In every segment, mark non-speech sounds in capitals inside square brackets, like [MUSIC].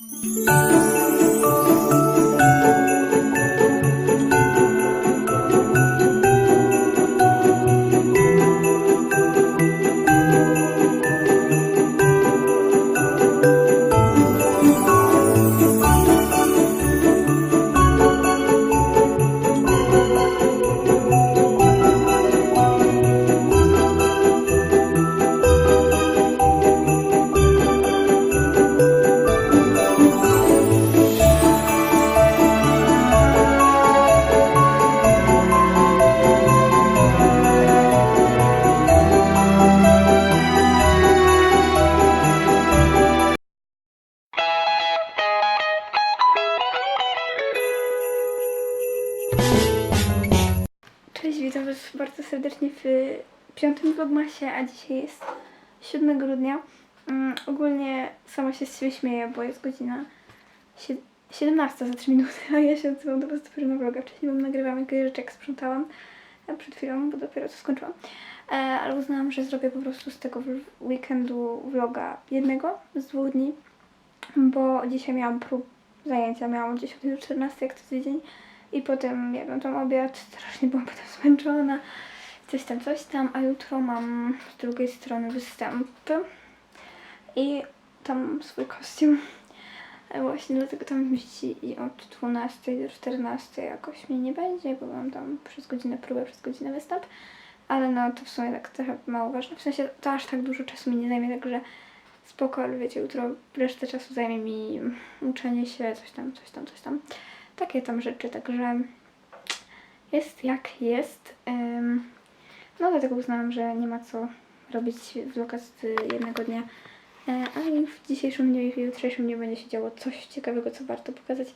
Cześć, piątym vlogmasie, a dzisiaj jest 7 grudnia. Mm, ogólnie sama się z siebie śmieję, bo jest godzina sie- 17 za 3 minuty, a ja się odzywam do Was dopiero na vloga. Wcześniej Wam nagrywam jakieś rzeczy, jak sprzątałam przed chwilą, bo dopiero co skończyłam. E, ale uznałam, że zrobię po prostu z tego weekendu vloga jednego z dwóch dni, bo dzisiaj miałam prób zajęcia, miałam od 10 do 14 jak co tydzień. I potem jadłam tam obiad, strasznie byłam [LAUGHS] potem zmęczona, coś tam, coś tam, a jutro mam z drugiej strony występy i tam swój kostium. E, Właśnie dlatego tam mieści i od 12 do 14 jakoś mnie nie będzie, bo mam tam przez godzinę próbę, przez godzinę występ. Ale no to w sumie tak trochę mało ważne. W sensie to aż tak dużo czasu mi nie zajmie, także spoko, ale wiecie, jutro resztę czasu zajmie mi uczenie się, coś tam, coś tam, coś tam takie tam rzeczy, także jest jak jest. Ym, No dlatego uznałam, że nie ma co robić vloga z jednego dnia. E, A i w dzisiejszym dniu i w jutrzejszym dniu będzie się działo coś ciekawego, co warto pokazać,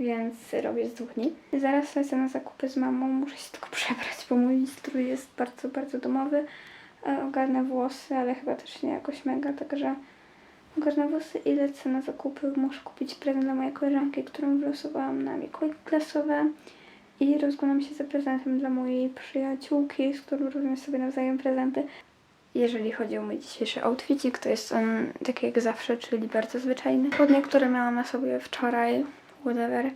więc robię z dwóch dni. Zaraz lecę na zakupy z mamą, muszę się tylko przebrać, bo mój strój jest bardzo, bardzo domowy. E, Ogarnę włosy, ale chyba też nie jakoś mega, także ogarnę włosy i lecę na zakupy. Muszę kupić prezent dla mojej koleżanki, którą wylosowałam na Mikołaj klasowe. I rozglądam się za prezentem dla mojej przyjaciółki, z którą robimy sobie nawzajem prezenty. Jeżeli chodzi o mój dzisiejszy outfitik, to jest on taki jak zawsze, czyli bardzo zwyczajny. Spodnie, które miałam na sobie wczoraj, whatever.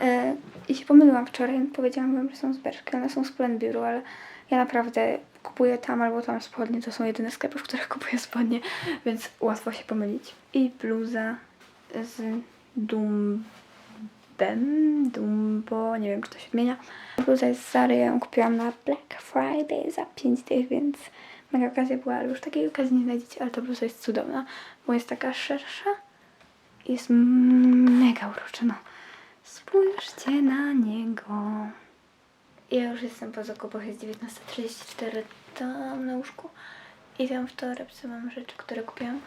E, I się pomyliłam wczoraj, powiedziałam wam, że są z Berszki, one są z Planbiuru, ale ja naprawdę kupuję tam albo tam spodnie, to są jedyne sklepy, w których kupuję spodnie, więc łatwo się pomylić. I bluza z Dumbem, Dumbo, nie wiem czy to się odmienia. Bluza jest z Zary, ją kupiłam na Black Friday za 5 dych, więc mega okazja była, ale już takiej okazji nie znajdziecie, ale ta bluza jest cudowna, bo jest taka szersza i jest mega urocza, no. Spójrzcie na niego. Ja już jestem po zakupach, jest 19.34 tam na łóżku i tam w torebce mam rzeczy, które kupiłam.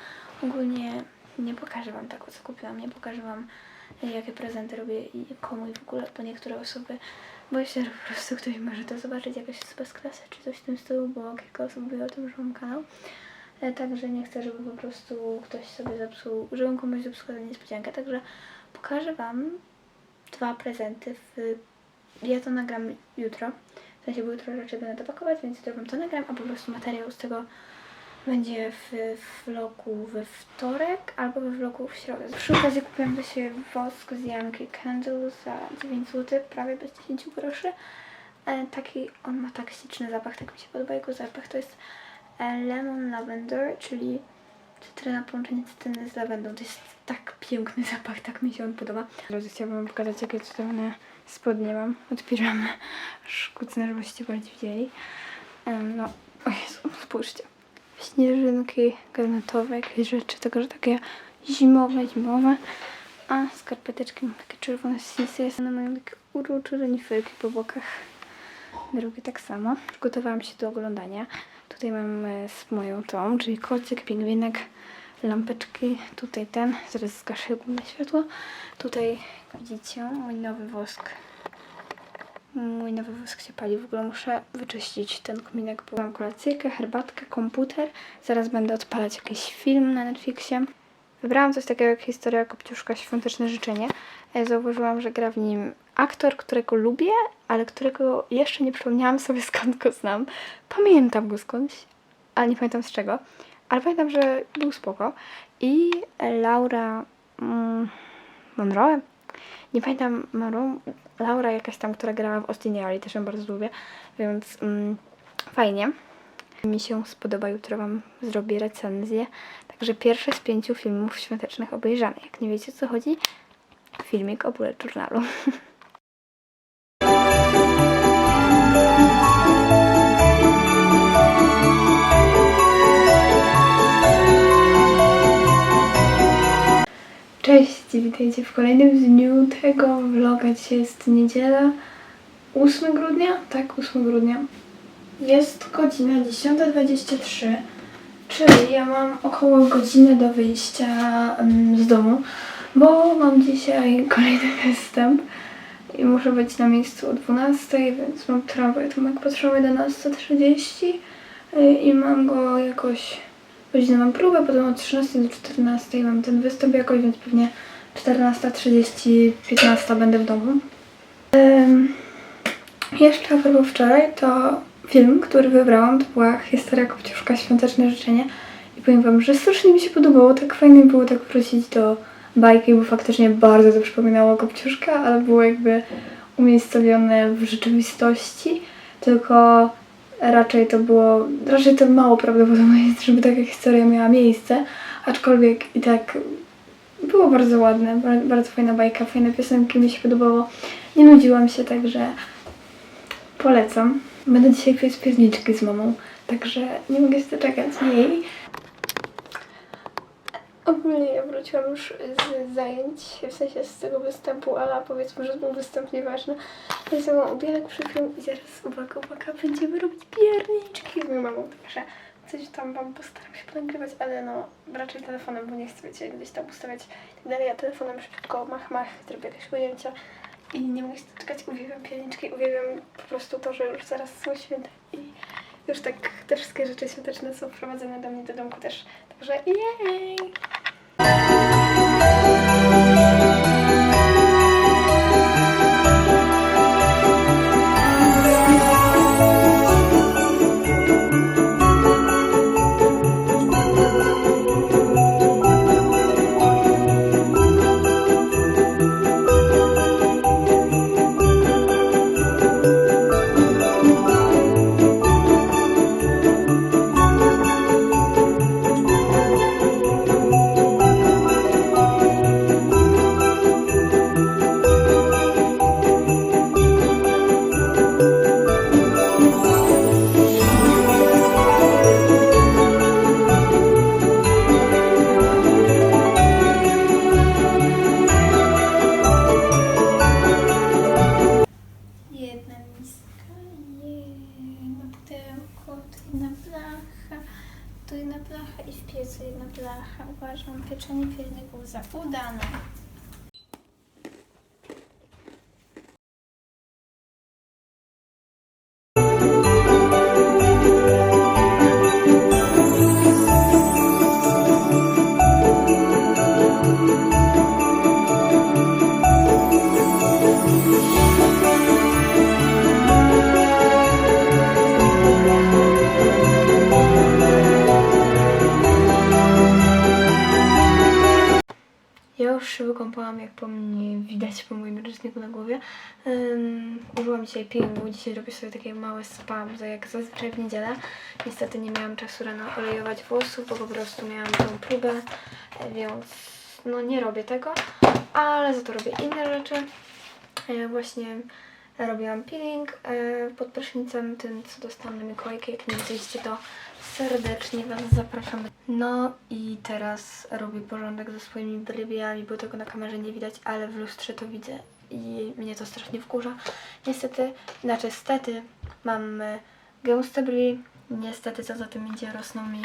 Ogólnie nie pokażę Wam tego, co kupiłam, nie pokażę Wam, jakie prezenty robię i komu i w ogóle, bo niektóre osoby, boję się, że po prostu ktoś może to zobaczyć, jakaś osoba z klasy czy coś w tym stylu, bo kilka osób wie o tym, że mam kanał. E, Także nie chcę, żeby po prostu ktoś sobie zepsuł, żebym komuś zepsuła niespodziankę, także pokażę Wam dwa prezenty w ja to nagram jutro. W sensie, bo jutro raczej będę to pakować, więc jutro wam to nagram, a po prostu materiał z tego będzie w vlogu we wtorek albo we vlogu w środę. Przy okazji kupiłam do siebie wosk z Yankee Candle za 9 zł, prawie bez 10 groszy. E, taki, on ma tak śliczny zapach, tak mi się podoba jego zapach. To jest e, Lemon Lavender, czyli cytryna, połączenie cytryny z lawendą. To jest tak piękny zapach, tak mi się on podoba. Drodzy, chciałabym wam pokazać, jakie cudowne spodnie mam od piżamy. Szkucne, żebyście bardziej widzieli. No, o Jezu, spójrzcie. Śnieżynki granatowe, jakieś rzeczy, także takie zimowe, zimowe. A skarpeteczki mam takie czerwone sisy. One mają takie urocze reniferki po bokach. Drugie tak samo. Przygotowałam się do oglądania. Tutaj mam e, z moją tą, czyli kocyk, pingwinek, lampeczki. Tutaj ten, zaraz zgaszę główne światło. Tutaj widzicie mój nowy wosk. Mój nowy wosk się pali. W ogóle muszę wyczyścić ten kominek, bo mam kolacyjkę, herbatkę, komputer. Zaraz będę odpalać jakiś film na Netflixie. Wybrałam coś takiego jak historia Kopciuszka Świąteczne Życzenie. E, Zauważyłam, że gra w nim aktor, którego lubię, ale którego jeszcze nie przypomniałam sobie [LAUGHS] skąd go znam. Pamiętam go skądś, ale nie pamiętam z czego. Ale pamiętam, że był spoko. I Laura mm, Monroe. Nie pamiętam, Monroe, Laura jakaś tam, która grała w Austin ale też ją bardzo lubię, więc mm, fajnie. Mi się spodoba, jutro Wam zrobię recenzję. Także pierwszy z pięciu filmów świątecznych obejrzany. Jak nie wiecie o co chodzi, filmik o bullet journalu. [LAUGHS] Cześć, witajcie w kolejnym dniu tego vloga. Dzisiaj jest niedziela 8 grudnia? Tak, 8 grudnia. Jest godzina 10.23, czyli ja mam około godzinę do wyjścia mm, z domu, bo mam dzisiaj kolejny [LAUGHS] występ i muszę być na miejscu o 12, więc mam tramwaj, to jak patrzę o 11.30 y, i mam go jakoś godzinę mam próbę, potem od 13 do 14 mam ten występ jakoś, więc pewnie 14.30, 15 będę w domu. Ym, jeszcze a propos wczoraj, to film, który wybrałam, to była historia Kopciuszka Świąteczne Życzenie. I powiem Wam, że strasznie mi się podobało, tak fajnie było tak wrócić do bajki, bo faktycznie bardzo to przypominało Kopciuszka, ale było jakby umiejscowione w rzeczywistości, tylko raczej to było, raczej to mało prawdopodobne jest, żeby taka historia miała miejsce, aczkolwiek i tak było bardzo ładne, bar- bardzo fajna bajka, fajne piosenki, mi się podobało. Nie nudziłam się, także polecam. Będę dzisiaj piec pierniczki z mamą, także nie mogę się doczekać jej. Ogólnie ja wróciłam już z zajęć, w sensie z tego występu, ale powiedzmy, że był występ nieważny. Mną obiadek przed chwilą i zaraz, uwaga, uwaga, będziemy robić pierniczki z moją mamą, także coś tam wam postaram się ponagrywać, ale no raczej telefonem, bo nie chcę gdzieś tam ustawiać i tak dalej. Ja telefonem szybko mach mach, zrobię jakieś ujęcia i nie mogę się doczekać, uwielbiam pierniczki, uwielbiam po prostu to, że już zaraz są święta i już tak te wszystkie rzeczy świąteczne są wprowadzone do mnie do domku też. Także jej! Jedna blacha, tu jedna blacha i w piecu jedna blacha. Uważam pieczenie pierników za udane. Ręczniku na głowie. Um, użyłam dzisiaj peelingu, dzisiaj robię sobie takie małe spa, za jak zazwyczaj w niedzielę. Niestety nie miałam czasu rano olejować włosów, bo po prostu miałam tą próbę, więc no nie robię tego, ale za to robię inne rzeczy. E, właśnie robiłam peeling e, pod prysznicem, tym co dostałam na Mikołajkę. Jak nie widzieliście, to serdecznie Was zapraszam. No i teraz robię porządek ze swoimi brywiami, bo tego na kamerze nie widać, ale w lustrze to widzę i mnie to strasznie wkurza. Niestety, znaczy stety, mam e, gęste brwi, niestety co za tym idzie, rosną mi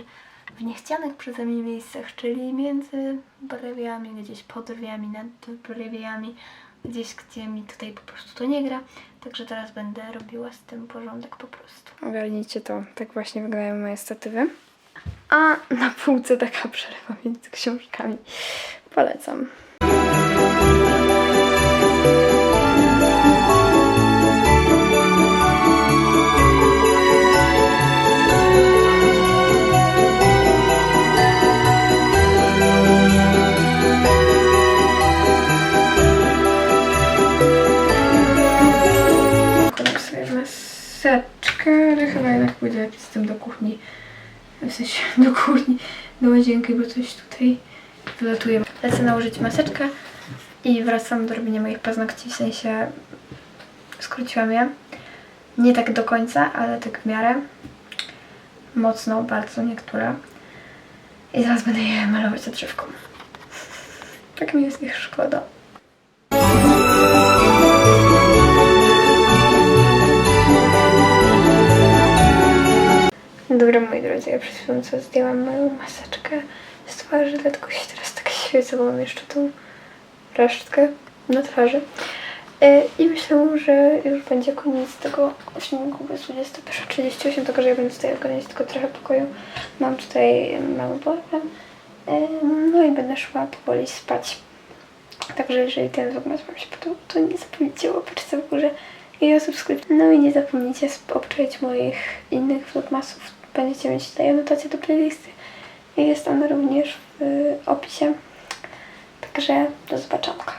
w niechcianych przeze mnie miejscach, czyli między brywiami, gdzieś pod brwiami, nad brywiami, gdzieś gdzie mi tutaj po prostu to nie gra. Także teraz będę robiła z tym porządek po prostu. Ogarnijcie to, tak właśnie wyglądają moje statywy. A na półce taka przerwa między książkami. Polecam. Kuchni, do łazienki, bo coś tutaj wylatuje. Lecę nałożyć maseczkę i wracam do robienia moich paznokci, w sensie skróciłam je. Nie tak do końca, ale tak w miarę. Mocno, bardzo niektóre. I zaraz będę je malować odżywką. [LAUGHS] Tak mi jest ich szkoda. Dobra, moi drodzy, ja przed chwilą co zdjęłam moją maseczkę z twarzy, dlatego się teraz tak świecę, bo mam jeszcze tą resztkę na twarzy. E, I myślę, że już będzie koniec tego filmiku, bo jest 21.38, tylko że ja będę tutaj ogarniać tylko trochę pokoju. Mam tutaj mały. E, No i będę szła powoli spać. Także jeżeli ten vlogmas Wam się podobał, to nie zapomnijcie łapać w górze i o subskrypcji. No i nie zapomnijcie obczaić moich innych vlogmasów. Będziecie mieć tutaj anotację do playlisty. Jest ona również w opisie. Także do zobaczonka.